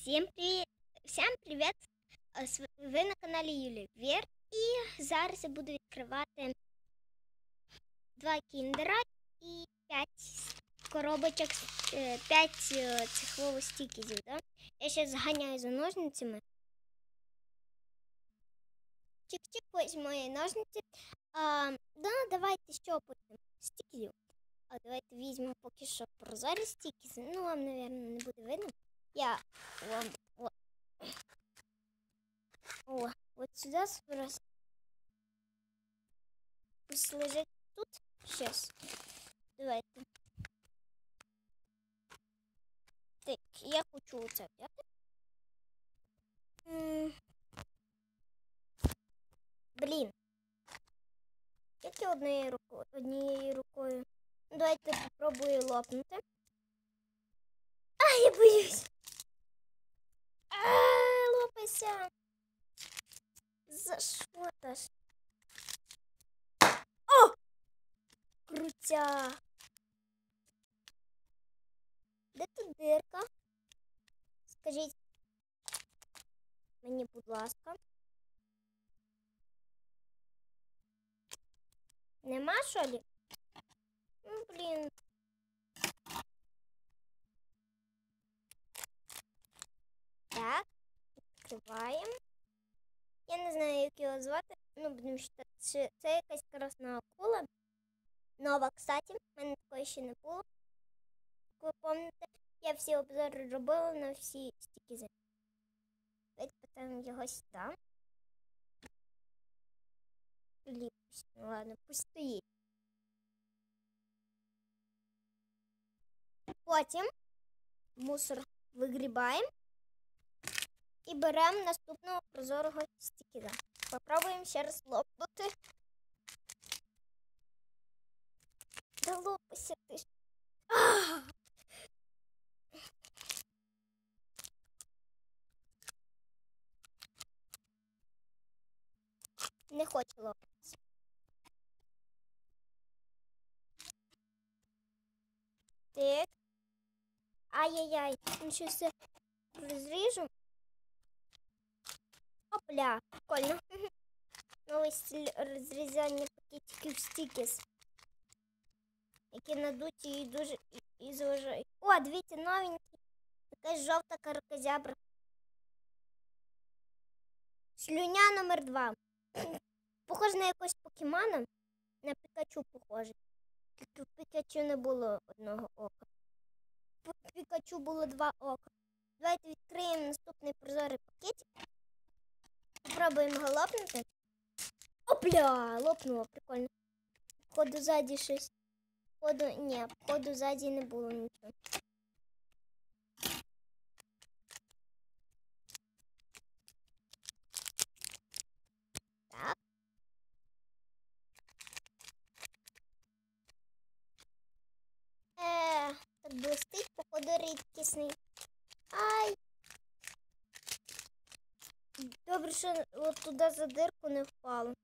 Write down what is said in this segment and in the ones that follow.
Всім привіт! Всім привіт! Ви на каналі Юлі Вір. І зараз я буду відкривати два кіндера і п'ять коробочок, е, п'ять е, цих стікізів. Да? Я зараз зганяю за ножницями. Чик-чик, ось мої ножниці. А, да, давайте що потім? Стікізів. А давайте візьмемо поки що прозорі стікізи. Ну, вам, мабуть, не буде видно. Я вам о, вот сюда раз. Пусть лежит тут. Сейчас. Давайте. Так, я хочу оце взяти. Блін. Я однією рукою, однією рукою. Давайте попробую лопнути. А, я боюсь. А. За що та? О! Крутя. Де тут дирка? Скажіть мені, будь ласка. Нема що ли? Ну, блін. Так, відкриваємо. Я не знаю, як його звати. Ну, будемо считати, що це якась красна акула. Нова, кстати, в мене такої ще не було. Як ви пам'ятаєте, я всі обзори робила на всі стікізи. Давайте поставимо його сюди. Ліпусь. Ну ладно, пусть стоїть. Потім мусор вигрібаємо і беремо наступного прозорого стікера. Попробуємо ще раз лопнути. Да лопайся ти. Не хочу лопатися. Так. Ай-яй-яй, ну щось це розріжу. Опля, прикольно. Новий стиль розрізання пакетиків стікіс. Які надуті і дуже і, зважають. О, дивіться, новенький. Якась жовта каракозябра. Слюня номер два. Похоже на якогось покемана. На Пікачу похоже. Тільки в Пікачу не було одного ока. В Пікачу було два ока. Давайте відкриємо наступний прозорий пакетик. Попробуємо його лопнути. Опля! Лопнуло, прикольно. Походу ззаді щось. Походу, ні, походу ззаді не було нічого. Е, блистить, походу рідкісний. Добре, що от туди за дирку не впало.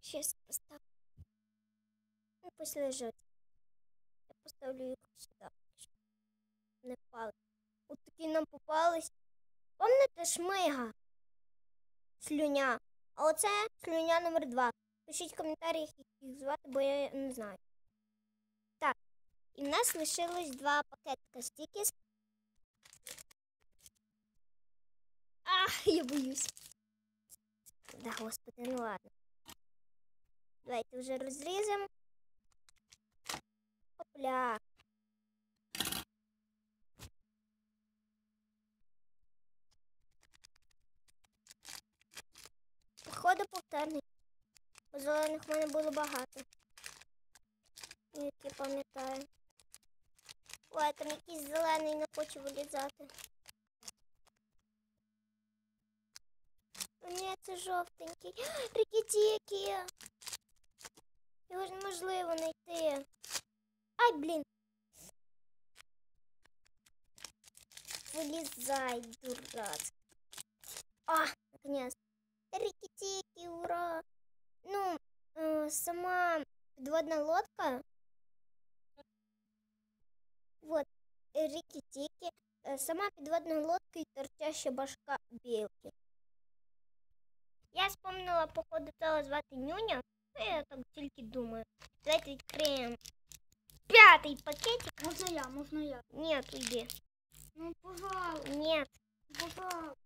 Щас поставлю. Ну, пусть лежать. Я поставлю їх сюди. Не впали. От такі нам попались. Помните шмига? Слюня. А оце слюня номер два. Пишіть в коментарях, як їх звати, бо я не знаю. Так. І в нас лишилось два пакетика стікіс. Ах, я боюсь. Да, господи, ну ладно. Давайте вже розріземо. Опля. Походу повторний. Бо Зелених в мене було багато. Які пам'ятаю. Ой, там якийсь зелений не хоче вилізати. це жовтенький. Рикітіки. Його ж неможливо знайти. Ай, блін. Вилізай, дурак. А, наконец. Рикітіки, ура. Ну, е, сама підводна лодка. Вот, рики-тики. Е, Сама підводна лодка і торчаща башка білки. Я спомнила, походу, того звати Нюня. Ну, я так тільки думаю. Давайте відкриємо п'ятий пакетик. Можна я, можна я. Ні, уйди. Ну, пожалуйста, Ні. пожалуйста.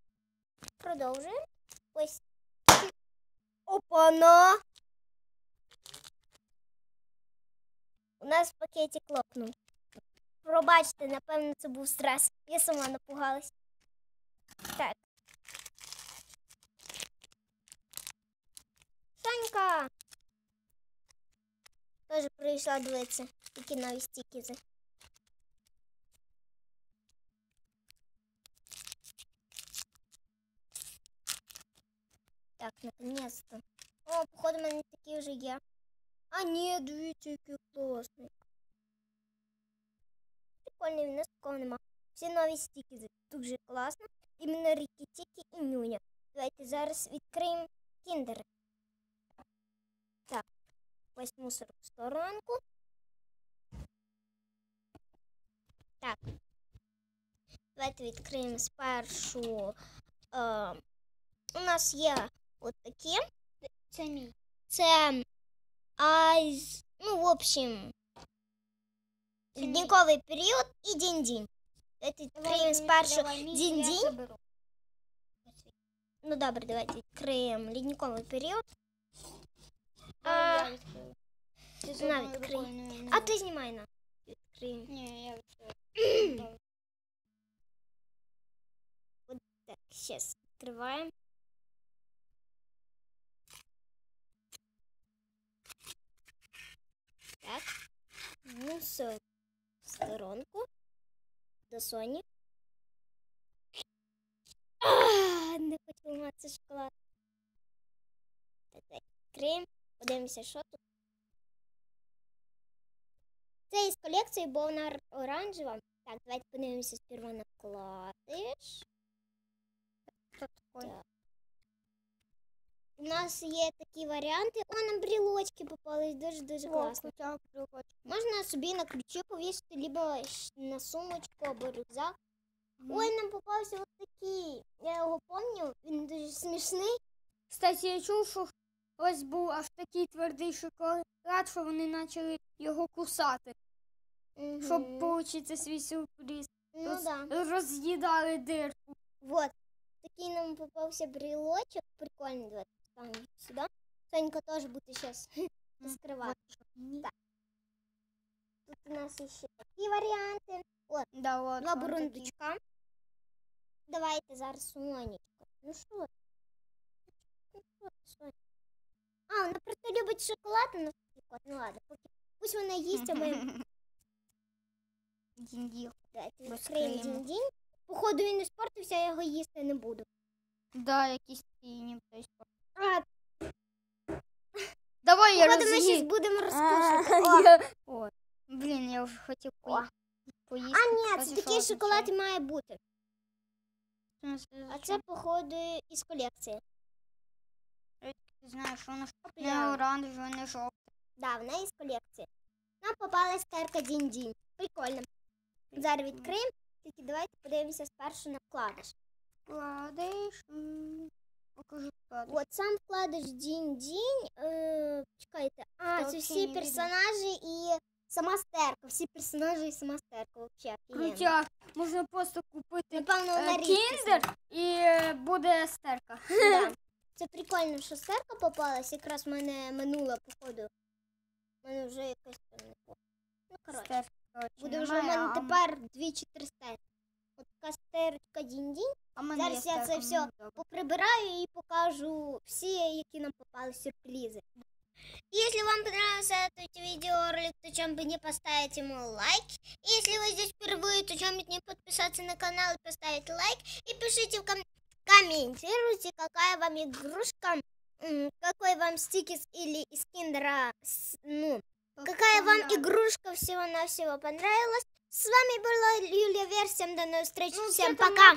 Продовжуємо. Ось. Опана! У нас пакетик лопнув. Пробачте, напевно, це був стрес. Я сама напугалась. Так. Санька! Теж прийшла дивитися, які нові стікізи. Так, наконец-то. О, походу, в мене такі вже є. А ні, дивіться, який класний. Прикольний, в нас такого нема. Всі нові стіки дуже класно. Іменно Рікі Тікі і Нюня. Давайте зараз відкриємо кіндери. Так, ось мусор в сторонку. Так. Давайте відкриємо спершу. Е, у нас є от такі. Це мій. Це айз, ну, в общем, Це мій. ледниковий період і дінь-дінь. Давайте відкриємо спершу давай мій, я дінь-дінь. заберу. Ну добре, давайте відкриємо ледниковий період. Давай А, я відкрию. Ти на, зі мною відкрий. рукою не- не А можеш. ти знімай на. Відкриємо. Ні, я відкрию. Давай. Так, зараз відкриваємо. Так. Ну все, в сторонку. До Соні. А, не хочу ламатися шоколад. Так, так, відкриємо. Подивимося, що тут. Колекції, бо вона оранжева. Так, давайте подивимося сперва на вкладиш. У нас є такі варіанти. О, нам брілочки попались дуже-дуже класно. Можна собі на ключі повісити, либо на сумочку або рюкзак. Ой, нам попався ось такий. Я його пам'ятаю, він дуже смішний. Кстати, я чув, що ось був аж такий твердий шоколад, що вони почали його кусати, щоб Мгм. отримати свій сюрприз. Ну Роз- да. Роз'їдали дирку. Вот. Такий нам попався брілочок. Прикольний. Давайте сюди. Сонька теж буде зараз розкривати. Так. Тут у нас ще такі варіанти. Да, от, Два бурундучка. Давайте зараз Сонечка. Ну що? А, вона просто любить шоколад, кот. Ну ладно, поки. Пусть вона їсть, а ми Дінь-дінь. давайте Розкриємо. відкриємо дінь Походу він не спортився, я його їсти не буду. Да, якісь такі ніби. А, Давай я походу ми зараз роз'їм. будемо. О. О, блін, я вже хотів пої- поїсти. А ні, це такий шоколад і має бути. А це, походу, із колекції. Знаєш, воно ж не оранжеве, не жовте. Да, вона із колекції. Нам попалась карка дінь-дінь. Прикольно. Зараз відкриємо, тільки давайте подивимося спершу на вкладиш. Вкладиш. м, Покажи вкладиш. От сам вкладиш дінь-дінь. Е, чекайте. А, це всі персонажі і сама стерка. Всі персонажі і сама стерка. Вообще. Крутяк. Можна просто купити Напевно, е, вона кіндер і е, буде стерка. Да. Це прикольно, що стерка попалась. Якраз в мене минула, походу. У мене вже якась там не. Ну, коротше. Стерка, коротше, Буде вже в немає, мене а м- тепер дві чи три стерки. От така стерочка дінь-дінь. а в мене Зараз є я це стерка, все мені добре. поприбираю і покажу всі, які нам попали сюрпризы. Если вам понравился этот видеоролик, то чем бы не поставить ему лайк. Если вы здесь впервые, то чем бы не подписаться на канал и поставить лайк. И пишите в ком- комментируйте, какая вам игрушка, м, какой вам стикер или из киндера, с- ну, какая вам Понравилось. игрушка всего-навсего понравилась. С вами была Юлия Вер. Всем до новых встреч. Ну, Всем всё, пока.